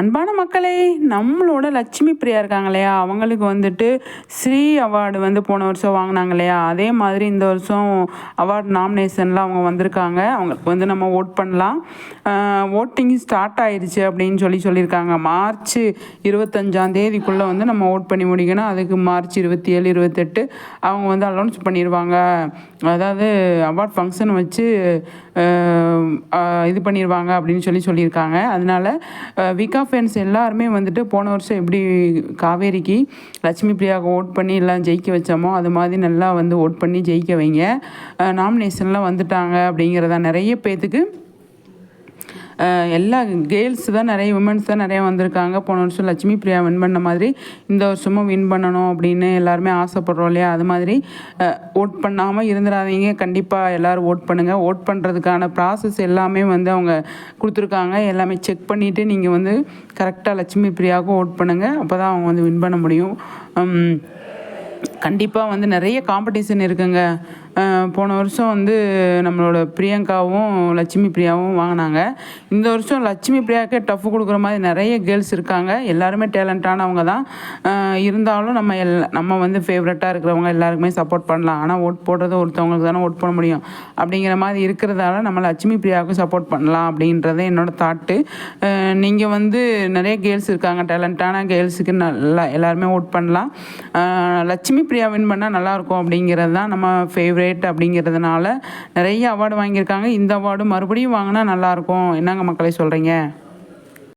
அன்பான மக்களே நம்மளோட லட்சுமி பிரியா இருக்காங்க இல்லையா? அவங்களுக்கு வந்துட்டு ஸ்ரீ அவார்டு வந்து போன வருஷம் வாங்கினாங்க இல்லையா? அதே மாதிரி இந்த வருஷம் அவார்டு நாமினேஷனில் அவங்க வந்திருக்காங்க. அவங்களுக்கு வந்து நம்ம ஓட் பண்ணலாம். ஓட்டிங் ஸ்டார்ட் ஆயிடுச்சு அப்படின்னு சொல்லி சொல்லியிருக்காங்க. மார்ச் இருபத்தஞ்சாம் தேதிக்குள்ளே வந்து நம்ம ஓட் பண்ணி முடிக்கணும். அதுக்கு மார்ச் இருபத்தி ஏழு இருபத்தெட்டு அவங்க வந்து அலௌன்ஸ் பண்ணிடுவாங்க அதாவது அவார்ட் ஃபங்க்ஷன் வச்சு இது பண்ணிடுவாங்க அப்படின்னு சொல்லி சொல்லியிருக்காங்க. அதனால விகா ஃபேன்ஸ் எல்லாருமே வந்துட்டு போன வருஷம் எப்படி காவேரிக்கு லட்சுமி பிரியாவுக்கு ஓட் பண்ணி எல்லாம் ஜெயிக்க வச்சோமோ அது மாதிரி நல்லா வந்து ஓட் பண்ணி ஜெயிக்க வைங்க. நாமினேஷன்லாம் வந்துட்டாங்க அப்படிங்கிறதா நிறைய பேர்த்துக்கு எல்லா கேர்ள்ஸ் தான் நிறைய உமன்ஸ் தான் நிறையா வந்திருக்காங்க. போன வருஷம் லட்சுமி பிரியா வின் பண்ண மாதிரி இந்த வருஷமும் வின் பண்ணணும் அப்படின்னு எல்லாருமே ஆசைப்படுறோம் இல்லையா? அது மாதிரி ஓட் பண்ணாமல் இருந்துடாதீங்க கண்டிப்பாக எல்லோரும் ஓட் பண்ணுங்கள் ஓட் பண்ணுறதுக்கான ப்ராசஸ் எல்லாமே வந்து அவங்க கொடுத்துருக்காங்க. எல்லாமே செக் பண்ணிவிட்டு நீங்கள் வந்து கரெக்டாக லட்சுமி பிரியாவுக்கும் ஓட் பண்ணுங்கள் அப்போ தான் அவங்க வந்து வின் பண்ண முடியும். கண்டிப்பாக வந்து நிறைய காம்படிஷன் இருக்குங்க. போன வருஷம் வந்து நம்மளோட பிரியங்காவும் லட்சுமி பிரியாவும் வாங்கினாங்க. இந்த வருஷம் லட்சுமி பிரியாவுக்கே டஃப் கொடுக்குற மாதிரி நிறைய கேர்ள்ஸ் இருக்காங்க. எல்லாருமே டேலண்டானவங்க தான். இருந்தாலும் நம்ம எல் நம்ம வந்து ஃபேவரட்டாக இருக்கிறவங்க எல்லாருக்குமே சப்போர்ட் பண்ணலாம். ஆனால் ஓட் போடுறது ஒருத்தவங்களுக்கு தானே ஓட் பண்ண முடியும். அப்படிங்கிற மாதிரி இருக்கிறதால நம்ம லட்சுமி பிரியாவுக்கு சப்போர்ட் பண்ணலாம் அப்படின்றது என்னோடய தாட்டு நீங்கள் வந்து நிறைய கேர்ள்ஸ் இருக்காங்க. டேலண்டான கேர்ள்ஸுக்கு நல்லா எல்லாருமே ஓட் பண்ணலாம். லட்சுமி பிரியா வின் பண்ணால் நல்லாயிருக்கும் அப்படிங்கிறது தான் நம்ம ஃபேவரேட் அப்படிங்கிறதுனால நிறைய அவார்டு வாங்கியிருக்காங்க. இந்த அவார்டு மறுபடியும் வாங்கினா நல்லாயிருக்கும். என்னங்க மக்களை சொல்கிறீங்க